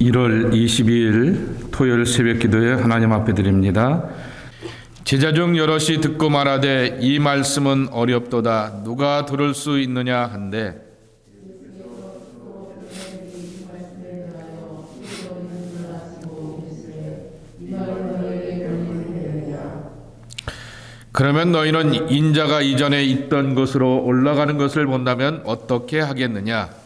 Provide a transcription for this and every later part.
1월 22일 토요일 새벽 기도에 하나님 앞에 드립니다. 제자 중 여럿이 듣고 말하되 이 말씀은 어렵도다 누가 들을 수 있느냐 한데 그러면 너희는 인자가 이전에 있던 곳으로 올라가는 것을 본다면 어떻게 하겠느냐?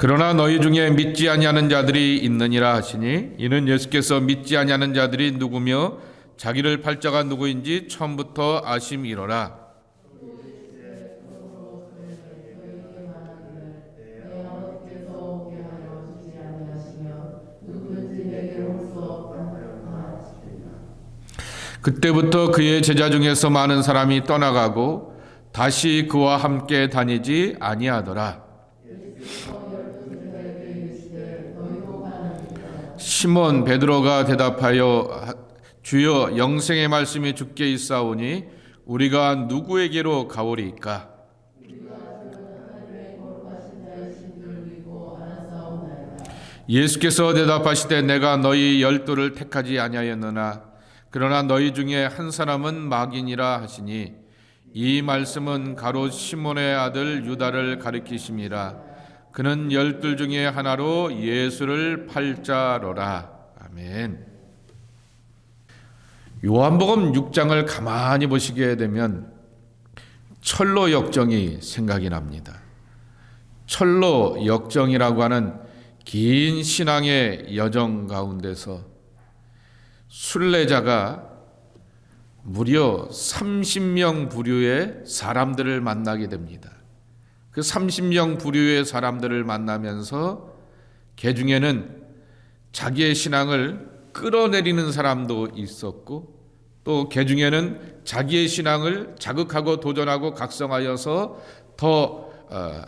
그러나 너희 중에 믿지 아니하는 자들이 있느니라 하시니 이는 예수께서 믿지 아니하는 자들이 누구며 자기를 팔자가 누구인지 처음부터 아심이로라. 그때부터 그의 제자 중에서 많은 사람이 떠나가고 다시 그와 함께 다니지 아니하더라. 시몬 베드로가 대답하여 주여 영생의 말씀이 주께 있사오니 우리가 누구에게로 가오리이까? 예수께서 대답하시되 내가 너희 열두를 택하지 아니하였느나 그러나 너희 중에 한 사람은 마귀니라 하시니 이 말씀은 가로 시몬의 아들 유다를 가리키심이라 그는 열둘 중에 하나로 예수를 팔자로라 아멘. 요한복음 6장을 가만히 보시게 되면 철로 역정이 생각이 납니다. 철로 역정이라고 하는 긴 신앙의 여정 가운데서 순례자가 무려 30명 부류의 사람들을 만나게 됩니다. 그 30명 부류의 사람들을 만나면서 개 중에는 자기의 신앙을 끌어내리는 사람도 있었고 또 개 중에는 자기의 신앙을 자극하고 도전하고 각성하여서 더 어,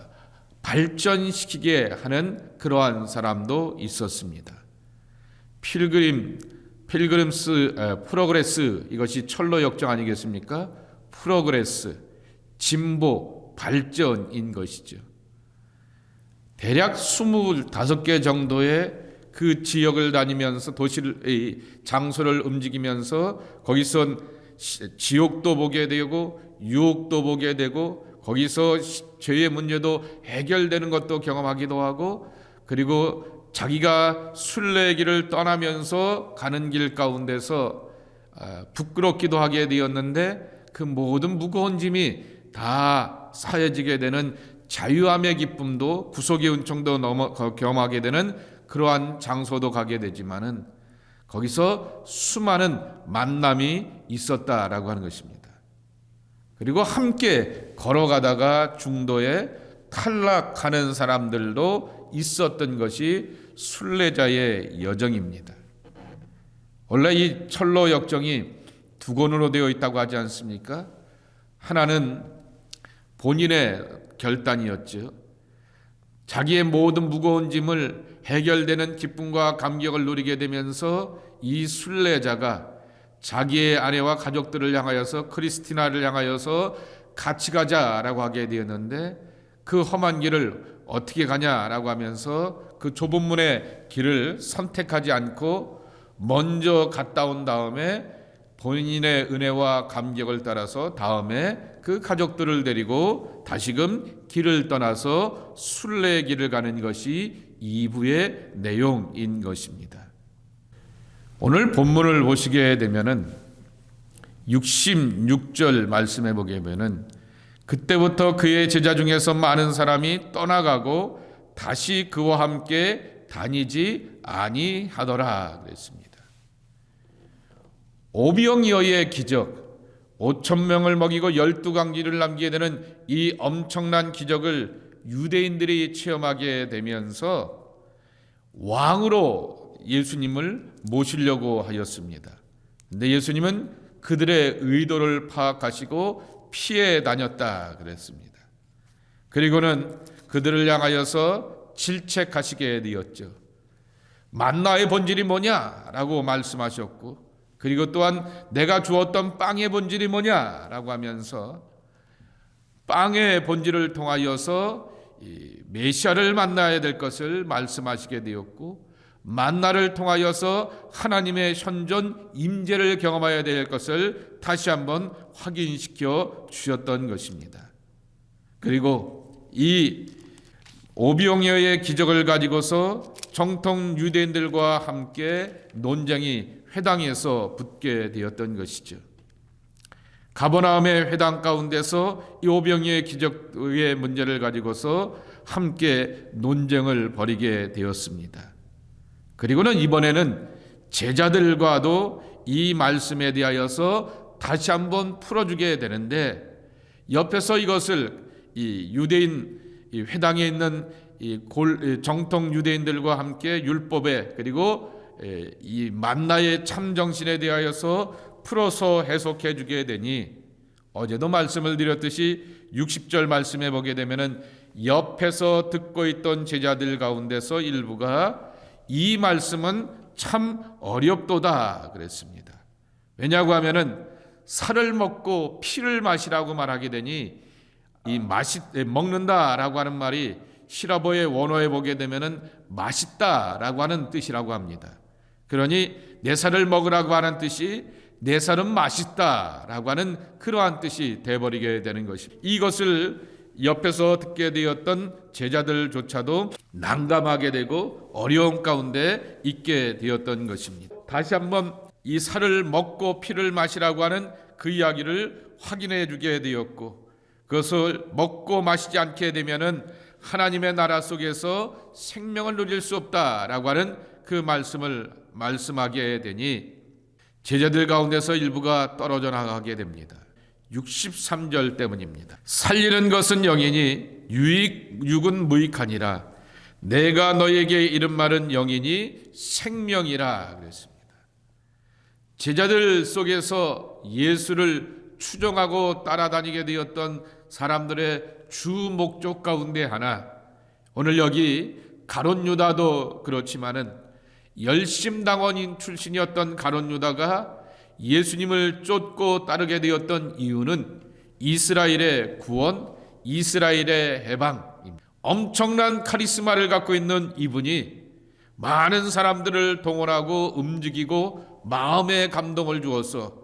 발전시키게 하는 그러한 사람도 있었습니다. 필그림 필그림스 에, 프로그레스 이것이 철로 역정 아니겠습니까? 프로그레스 진보 발전인 것이죠. 대략 25개 정도의 그 지역을 다니면서 도시를 장소를 움직이면서 거기서 지옥도 보게 되고 유혹도 보게 되고 거기서 죄의 문제도 해결되는 것도 경험하기도 하고 그리고 자기가 순례길을 떠나면서 가는 길 가운데서 아, 부끄럽기도 하게 되었는데 그 모든 무거운 짐이 다 사해지게 되는 자유함의 기쁨도 구속의 은총도 넘어 경험하게 되는 그러한 장소도 가게 되지만은 거기서 수많은 만남이 있었다라고 하는 것입니다. 그리고 함께 걸어가다가 중도에 탈락하는 사람들도 있었던 것이 순례자의 여정입니다. 원래 이 철로 역정이 두 권으로 되어 있다고 하지 않습니까? 하나는 본인의 결단이었죠. 자기의 모든 무거운 짐을 해결되는 기쁨과 감격을 누리게 되면서 이 순례자가 자기의 아내와 가족들을 향하여서 크리스티나를 향하여서 같이 가자라고 하게 되었는데 그 험한 길을 어떻게 가냐라고 하면서 그 좁은 문의 길을 선택하지 않고 먼저 갔다 온 다음에 본인의 은혜와 감격을 따라서 다음에 그 가족들을 데리고 다시금 길을 떠나서 순례의 길을 가는 것이 2부의 내용인 것입니다. 오늘 본문을 보시게 되면은 66절 말씀해 보게 되면은 그때부터 그의 제자 중에서 많은 사람이 떠나가고 다시 그와 함께 다니지 아니하더라 그랬습니다. 오병이어의 기적 5천 명을 먹이고 열두 강기를 남기게 되는 이 엄청난 기적을 유대인들이 체험하게 되면서 왕으로 예수님을 모시려고 하였습니다. 근데 예수님은 그들의 의도를 파악하시고 피해 다녔다 그랬습니다. 그리고는 그들을 향하여서 질책하시게 되었죠. 만나의 본질이 뭐냐라고 말씀하셨고 그리고 또한 내가 주었던 빵의 본질이 뭐냐라고 하면서 빵의 본질을 통하여서 이 메시아를 만나야 될 것을 말씀하시게 되었고 만나를 통하여서 하나님의 현존 임재를 경험해야 될 것을 다시 한번 확인시켜 주셨던 것입니다. 그리고 이 오병이어의 기적을 가지고서 정통 유대인들과 함께 논쟁이 회당에서 붙게 되었던 것이죠. 가버나움의 회당 가운데서 이 오병이의 기적의 문제를 가지고서 함께 논쟁을 벌이게 되었습니다. 그리고는 이번에는 제자들과도 이 말씀에 대하여서 다시 한번 풀어주게 되는데 옆에서 이것을 이 유대인 이 회당에 있는 정통 유대인들과 함께 율법에 그리고 이 만나의 참 정신에 대하여서 풀어서 해석해 주게 되니 어제도 말씀을 드렸듯이 60절 말씀에 보게 되면은 옆에서 듣고 있던 제자들 가운데서 일부가 이 말씀은 참 어렵도다 그랬습니다. 왜냐고 하면은 살을 먹고 피를 마시라고 말하게 되니 이 맛이 먹는다라고 하는 말이 시라보의 원어에 보게 되면은 맛있다라고 하는 뜻이라고 합니다. 그러니 내 살을 먹으라고 하는 뜻이 내 살은 맛있다라고 하는 그러한 뜻이 돼버리게 되는 것입니다. 이것을 옆에서 듣게 되었던 제자들조차도 난감하게 되고 어려움 가운데 있게 되었던 것입니다. 다시 한번 이 살을 먹고 피를 마시라고 하는 그 이야기를 확인해 주게 되었고 그것을 먹고 마시지 않게 되면은 하나님의 나라 속에서 생명을 누릴 수 없다라고 하는 그 말씀을 말씀하게 되니 제자들 가운데서 일부가 떨어져 나가게 됩니다. 63절 때문입니다. 살리는 것은 영이니 유익 육은 무익하니라. 내가 너에게 이른 말은 영이니 생명이라 그랬습니다. 제자들 속에서 예수를 추종하고 따라다니게 되었던 사람들의 주 목적 가운데 하나 오늘 여기 가론 유다도 그렇지만은 열심당원인 출신이었던 가론 유다가 예수님을 쫓고 따르게 되었던 이유는 이스라엘의 구원, 이스라엘의 해방, 엄청난 카리스마를 갖고 있는 이분이 많은 사람들을 동원하고 움직이고 마음의 감동을 주어서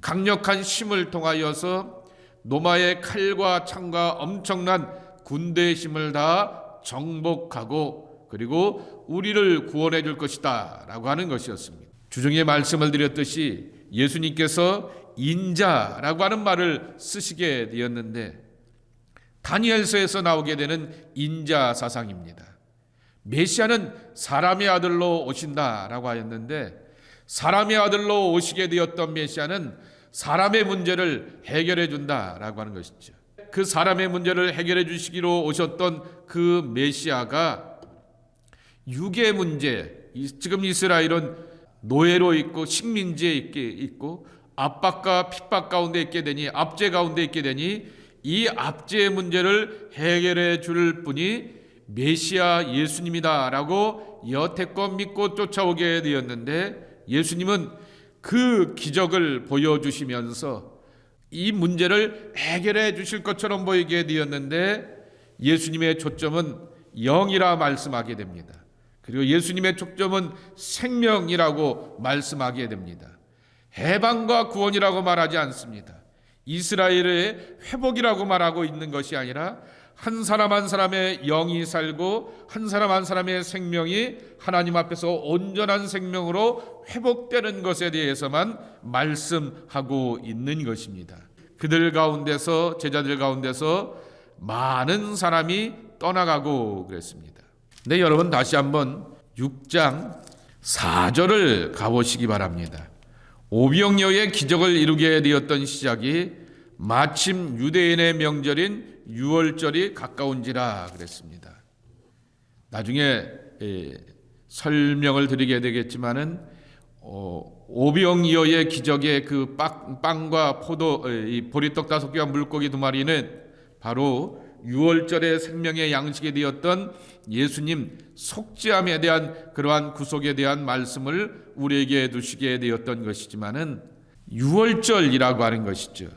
강력한 힘을 통하여서 노마의 칼과 창과 엄청난 군대의 힘을 다 정복하고 그리고 우리를 구원해 줄 것이다 라고 하는 것이었습니다. 주중에 말씀을 드렸듯이 예수님께서 인자라고 하는 말을 쓰시게 되었는데 다니엘서에서 나오게 되는 인자 사상입니다. 메시아는 사람의 아들로 오신다라고 하였는데 사람의 아들로 오시게 되었던 메시아는 사람의 문제를 해결해 준다라고 하는 것이죠. 그 사람의 문제를 해결해 주시기로 오셨던 그 메시아가 육의 문제, 지금 이스라엘은 노예로 있고 식민지에 있게 있고 압박과 핍박 가운데 있게 되니 압제 가운데 있게 되니 이 압제의 문제를 해결해 줄 분이 메시아 예수님이다라고 여태껏 믿고 쫓아오게 되었는데 예수님은 그 기적을 보여주시면서 이 문제를 해결해 주실 것처럼 보이게 되었는데 예수님의 초점은 영이라 말씀하게 됩니다. 그리고 예수님의 초점은 생명이라고 말씀하게 됩니다. 해방과 구원이라고 말하지 않습니다. 이스라엘의 회복이라고 말하고 있는 것이 아니라 한 사람 한 사람의 영이 살고 한 사람 한 사람의 생명이 하나님 앞에서 온전한 생명으로 회복되는 것에 대해서만 말씀하고 있는 것입니다. 그들 가운데서 제자들 가운데서 많은 사람이 떠나가고 그랬습니다. 네, 여러분 다시 한번 6장 4절을 가보시기 바랍니다. 오병여의 기적을 이루게 되었던 시작이 마침 유대인의 명절인 유월절이 가까운지라 그랬습니다. 나중에 예, 설명을 드리게 되겠지만은 어, 오병이어의 기적의 그 빵, 빵과 포도 이 보리떡 다섯 개와 물고기 두 마리는 바로 유월절의 생명의 양식이 되었던 예수님 속죄함에 대한 그러한 구속에 대한 말씀을 우리에게 두시게 되었던 것이지만은 유월절이라고 하는 것이죠.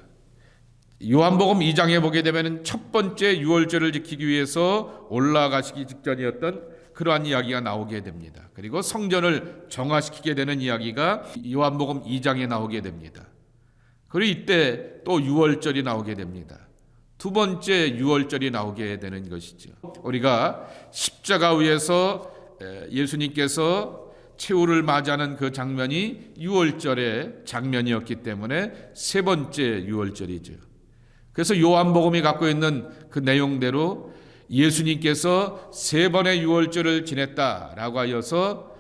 요한복음 2장에 보게 되면 첫 번째 유월절을 지키기 위해서 올라가시기 직전이었던 그러한 이야기가 나오게 됩니다. 그리고 성전을 정화시키게 되는 이야기가 요한복음 2장에 나오게 됩니다. 그리고 이때 또 유월절이 나오게 됩니다. 두 번째 유월절이 나오게 되는 것이죠. 우리가 십자가 위에서 예수님께서 최후를 맞이하는 그 장면이 유월절의 장면이었기 때문에 세 번째 유월절이죠. 그래서 요한복음이 갖고 있는 그 내용대로 예수님께서 세 번의 유월절을 지냈다라고 하여서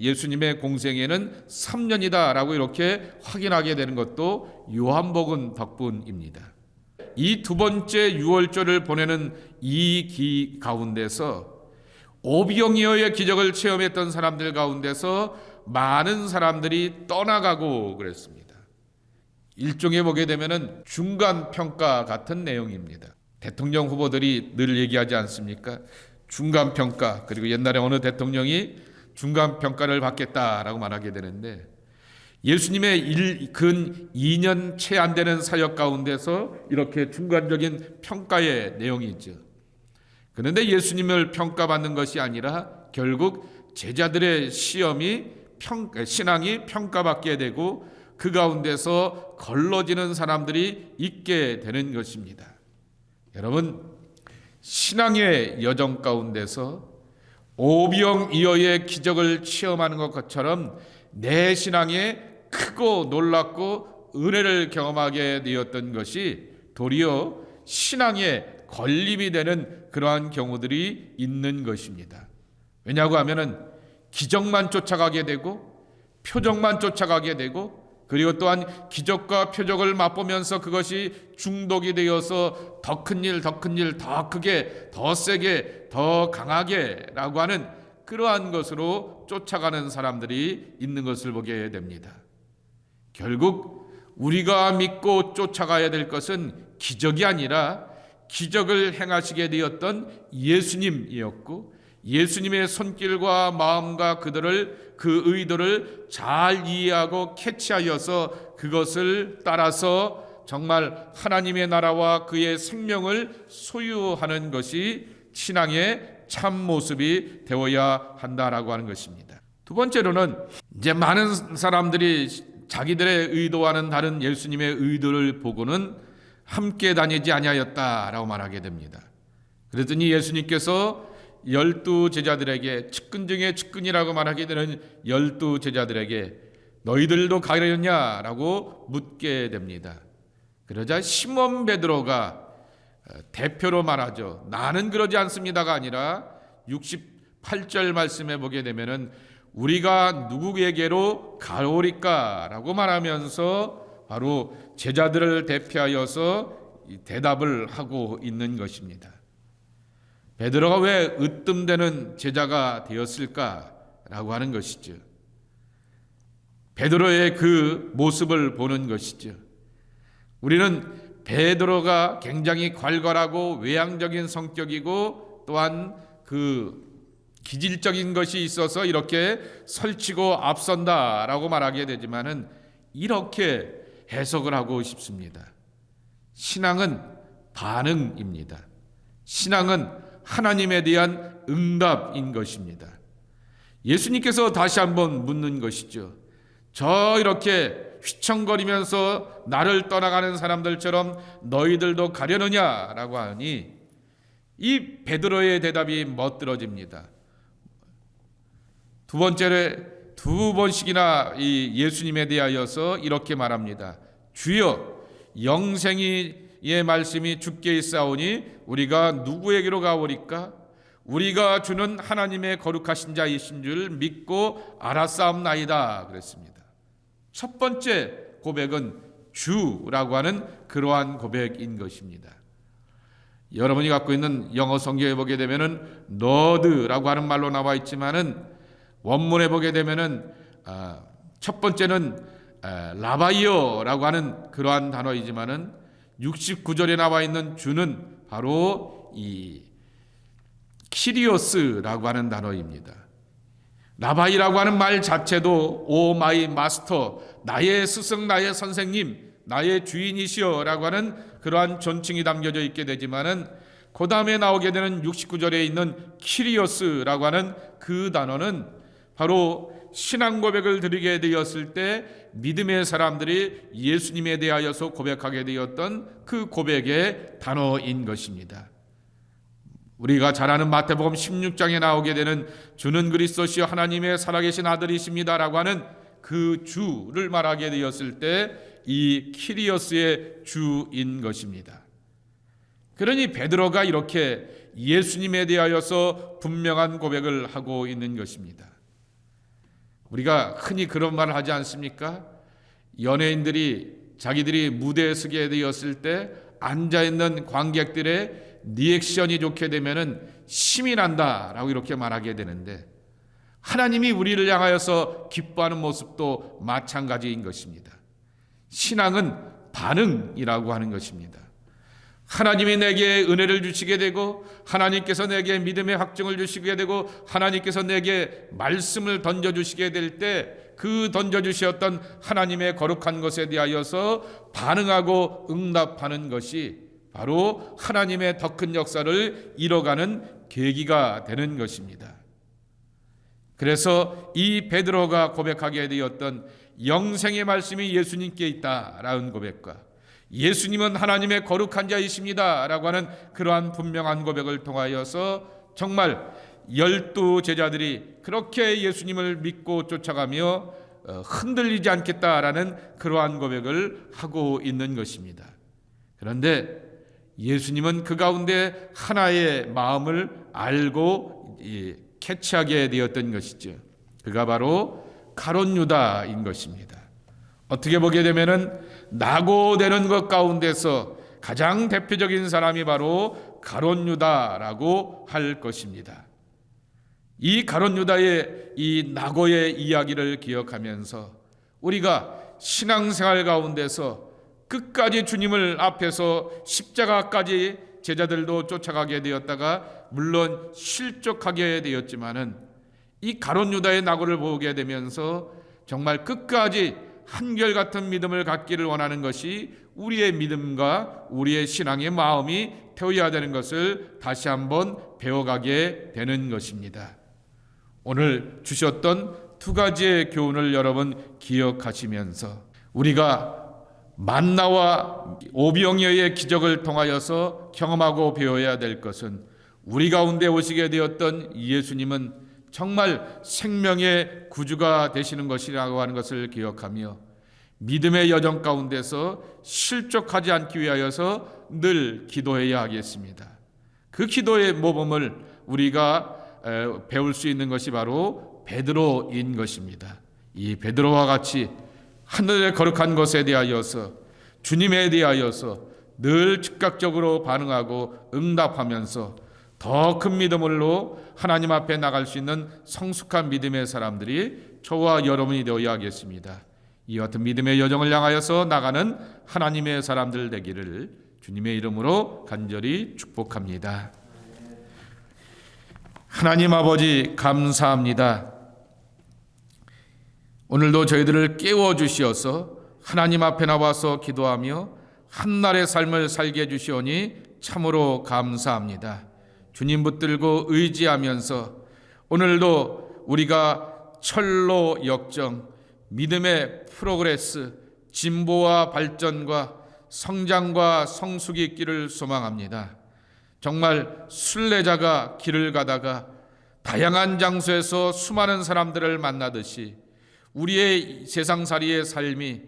예수님의 공생에는 3년이다라고 이렇게 확인하게 되는 것도 요한복음 덕분입니다. 이 두 번째 유월절을 보내는 이 기 가운데서 오병이어의 기적을 체험했던 사람들 가운데서 많은 사람들이 떠나가고 그랬습니다. 일종의 보게 되면은 중간 평가 같은 내용입니다. 대통령 후보들이 늘 얘기하지 않습니까? 중간 평가 그리고 옛날에 어느 대통령이 중간 평가를 받겠다라고 말하게 되는데 예수님의 일, 근 2년 채 안 되는 사역 가운데서 이렇게 중간적인 평가의 내용이죠. 그런데 예수님을 평가받는 것이 아니라 결국 제자들의 시험이 평, 신앙이 평가받게 되고 그 가운데서 걸러지는 사람들이 있게 되는 것입니다. 여러분 신앙의 여정 가운데서 오병이어의 기적을 체험하는 것처럼 내 신앙에 크고 놀랍고 은혜를 경험하게 되었던 것이 도리어 신앙의 건립이 되는 그러한 경우들이 있는 것입니다. 왜냐고 하면은 기적만 쫓아가게 되고 표적만 쫓아가게 되고 그리고 또한 기적과 표적을 맛보면서 그것이 중독이 되어서 더 큰 일, 더 큰 일, 더 크게, 더 세게, 더 강하게 라고 하는 그러한 것으로 쫓아가는 사람들이 있는 것을 보게 됩니다. 결국 우리가 믿고 쫓아가야 될 것은 기적이 아니라 기적을 행하시게 되었던 예수님이었고 예수님의 손길과 마음과 그들을 그 의도를 잘 이해하고 캐치하여서 그것을 따라서 정말 하나님의 나라와 그의 생명을 소유하는 것이 신앙의 참 모습이 되어야 한다라고 하는 것입니다. 두 번째로는 이제 많은 사람들이 자기들의 의도와는 다른 예수님의 의도를 보고는 함께 다니지 아니하였다라고 말하게 됩니다. 그랬더니 예수님께서 열두 제자들에게 측근 중에 측근이라고 말하게 되는 열두 제자들에게 너희들도 가려냐라고 묻게 됩니다. 그러자 시몬 베드로가 대표로 말하죠. 나는 그러지 않습니다가 아니라 68절 말씀에 보게 되면은 우리가 누구에게로 가오리까라고 말하면서 바로 제자들을 대표하여서 대답을 하고 있는 것입니다. 베드로가 왜 으뜸되는 제자가 되었을까라고 하는 것이죠. 베드로의 그 모습을 보는 것이죠. 우리는 베드로가 굉장히 괄괄하고 외향적인 성격이고 또한 그 기질적인 것이 있어서 이렇게 설치고 앞선다라고 말하게 되지만은 이렇게 해석을 하고 싶습니다. 신앙은 반응입니다. 신앙은 하나님에 대한 응답인 것입니다. 예수님께서 다시 한번 묻는 것이죠. 저 이렇게 휘청거리면서 나를 떠나가는 사람들처럼 너희들도 가려느냐라고 하니 이 베드로의 대답이 멋들어집니다. 두 번째로 두 번씩이나 이 예수님에 대하여서 이렇게 말합니다. 주여 영생이의 말씀이 주께 있사오니 우리가 누구에게로 가오리까? 우리가 주는 하나님의 거룩하신 자이신 줄 믿고 알았사옵나이다 그랬습니다. 첫 번째 고백은 주라고 하는 그러한 고백인 것입니다. 여러분이 갖고 있는 영어 성경에 보게 되면은 너드라고 하는 말로 나와 있지만은 원문에 보게 되면은 아, 첫 번째는 라바이어라고 하는 그러한 단어이지만은 69절에 나와 있는 주는 바로 이 키리오스라고 하는 단어입니다. 라바이라고 하는 말 자체도 오 마이 마스터 나의 스승 나의 선생님 나의 주인이시여라고 하는 그러한 존칭이 담겨져 있게 되지만은 그 다음에 나오게 되는 69절에 있는 키리오스라고 하는 그 단어는 바로 신앙 고백을 드리게 되었을 때 믿음의 사람들이 예수님에 대하여서 고백하게 되었던 그 고백의 단어인 것입니다. 우리가 잘 아는 마태복음 16장에 나오게 되는 주는 그리스도시요 하나님의 살아계신 아들이십니다라고 하는 그 주를 말하게 되었을 때 이 키리오스의 주인 것입니다. 그러니 베드로가 이렇게 예수님에 대하여서 분명한 고백을 하고 있는 것입니다. 우리가 흔히 그런 말을 하지 않습니까? 연예인들이 자기들이 무대에 서게 되었을 때 앉아 있는 관객들의 리액션이 좋게 되면은 힘이 난다라고 이렇게 말하게 되는데 하나님이 우리를 향하여서 기뻐하는 모습도 마찬가지인 것입니다. 신앙은 반응이라고 하는 것입니다. 하나님이 내게 은혜를 주시게 되고 하나님께서 내게 믿음의 확증을 주시게 되고 하나님께서 내게 말씀을 던져 주시게 될 때 그 던져 주셨던 하나님의 거룩한 것에 대하여서 반응하고 응답하는 것이 바로 하나님의 더 큰 역사를 이뤄가는 계기가 되는 것입니다. 그래서 이 베드로가 고백하게 되었던 영생의 말씀이 예수님께 있다라는 고백과 예수님은 하나님의 거룩한 자이십니다 라고 하는 그러한 분명한 고백을 통하여서 정말 열두 제자들이 그렇게 예수님을 믿고 쫓아가며 어, 흔들리지 않겠다라는 그러한 고백을 하고 있는 것입니다. 그런데 예수님은 그 가운데 하나의 마음을 알고 이, 캐치하게 되었던 것이죠. 그가 바로 가론 유다인 것입니다. 어떻게 보게 되면은 낙오되는 것 가운데서 가장 대표적인 사람이 바로 가론 유다라고 할 것입니다. 이 가론 유다의 이 낙오의 이야기를 기억하면서 우리가 신앙생활 가운데서 끝까지 주님을 앞에서 십자가까지 제자들도 쫓아가게 되었다가 물론 실족하게 되었지만은 이 가론 유다의 낙오를 보게 되면서 정말 끝까지 한결같은 믿음을 갖기를 원하는 것이 우리의 믿음과 우리의 신앙의 마음이 되어야 되는 것을 다시 한번 배워가게 되는 것입니다. 오늘 주셨던 두 가지의 교훈을 여러분 기억하시면서 우리가 만나와 오병이어의 기적을 통하여서 경험하고 배워야 될 것은 우리 가운데 오시게 되었던 예수님은 정말 생명의 구주가 되시는 것이라고 하는 것을 기억하며 믿음의 여정 가운데서 실족하지 않기 위하여서 늘 기도해야 하겠습니다. 그 기도의 모범을 우리가 배울 수 있는 것이 바로 베드로인 것입니다. 이 베드로와 같이 하늘의 거룩한 것에 대하여서 주님에 대하여서 늘 즉각적으로 반응하고 응답하면서 더 큰 믿음으로 하나님 앞에 나갈 수 있는 성숙한 믿음의 사람들이 저와 여러분이 되어야 하겠습니다. 이 같은 믿음의 여정을 향하여서 나가는 하나님의 사람들 되기를 주님의 이름으로 간절히 축복합니다. 하나님 아버지 감사합니다. 오늘도 저희들을 깨워 주시어서 하나님 앞에 나와서 기도하며 한날의 삶을 살게 해 주시오니 참으로 감사합니다. 주님 붙들고 의지하면서 오늘도 우리가 철로 역정, 믿음의 프로그레스, 진보와 발전과 성장과 성숙이 있기를 소망합니다. 정말 순례자가 길을 가다가 다양한 장소에서 수많은 사람들을 만나듯이 우리의 세상살이의 삶이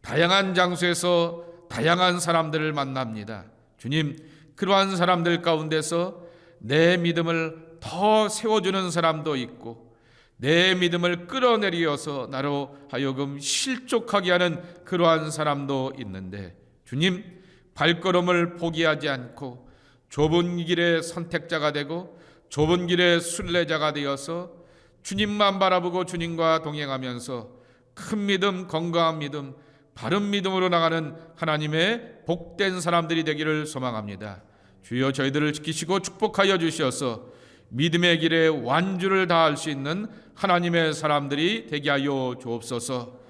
다양한 장소에서 다양한 사람들을 만납니다. 주님, 그러한 사람들 가운데서 내 믿음을 더 세워주는 사람도 있고, 내 믿음을 끌어내리어서 나로 하여금 실족하게 하는 그러한 사람도 있는데, 주님, 발걸음을 포기하지 않고 좁은 길의 선택자가 되고 좁은 길의 순례자가 되어서 주님만 바라보고 주님과 동행하면서 큰 믿음, 건강한 믿음, 바른 믿음으로 나가는 하나님의 복된 사람들이 되기를 소망합니다. 주여 저희들을 지키시고 축복하여 주시어서 믿음의 길에 완주를 다할 수 있는 하나님의 사람들이 되게 하여 주옵소서.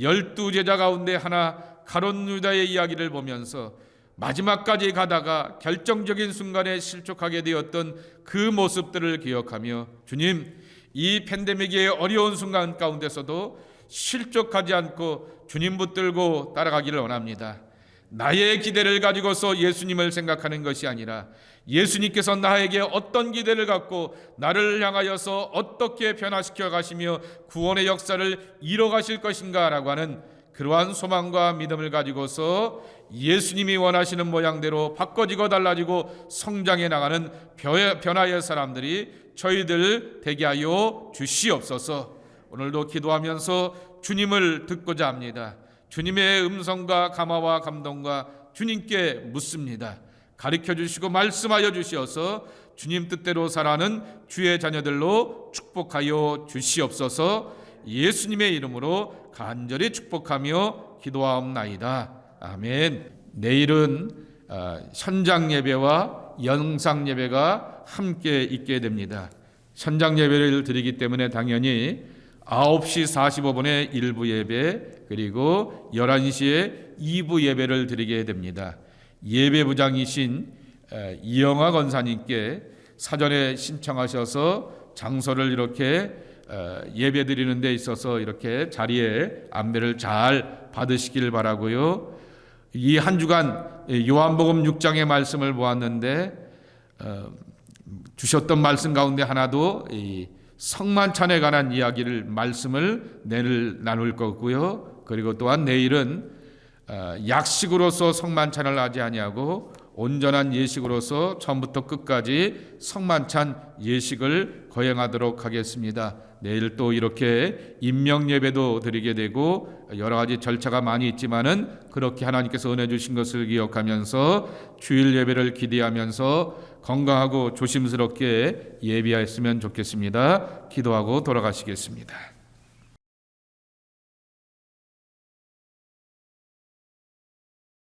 열두 제자 가운데 하나 가론 유다의 이야기를 보면서 마지막까지 가다가 결정적인 순간에 실족하게 되었던 그 모습들을 기억하며 주님 이 팬데믹의 어려운 순간 가운데서도 실족하지 않고 주님 붙들고 따라가기를 원합니다. 나의 기대를 가지고서 예수님을 생각하는 것이 아니라 예수님께서 나에게 어떤 기대를 갖고 나를 향하여서 어떻게 변화시켜 가시며 구원의 역사를 이뤄 가실 것인가라고 하는 그러한 소망과 믿음을 가지고서 예수님이 원하시는 모양대로 바꿔지고 달라지고 성장해 나가는 변- 변화의 사람들이 저희들 되게 하여 주시옵소서. 오늘도 기도하면서 주님을 듣고자 합니다. 주님의 음성과 감화와 감동과 주님께 묻습니다. 가르쳐 주시고 말씀하여 주시어서 주님 뜻대로 살아는 주의 자녀들로 축복하여 주시옵소서. 예수님의 이름으로 간절히 축복하며 기도하옵나이다. 아멘. 내일은 어, 현장 예배와 영상 예배가 함께 있게 됩니다. 현장 예배를 드리기 때문에 당연히 9시 45분에 1부 예배 그리고 11시에 2부 예배를 드리게 됩니다. 예배부장이신 에, 이영화 권사님께 사전에 신청하셔서 장소를 이렇게 어, 예배 드리는 데 있어서 이렇게 자리에 안배를 잘 받으시길 바라고요. 이 한 주간 요한복음 6장의 말씀을 보았는데 어, 주셨던 말씀 가운데 하나도 이 성만찬에 관한 이야기를 말씀을 내일 나눌 거고요. 그리고 또한 내일은 어, 약식으로서 성만찬을 하지 아니하고 온전한 예식으로서 처음부터 끝까지 성만찬 예식을 거행하도록 하겠습니다. 내일 또 이렇게 임명 예배도 드리게 되고 여러 가지 절차가 많이 있지만은 그렇게 하나님께서 은혜 주신 것을 기억하면서 주일 예배를 기대하면서 건강하고 조심스럽게 예비하였으면 좋겠습니다. 기도하고 돌아가시겠습니다.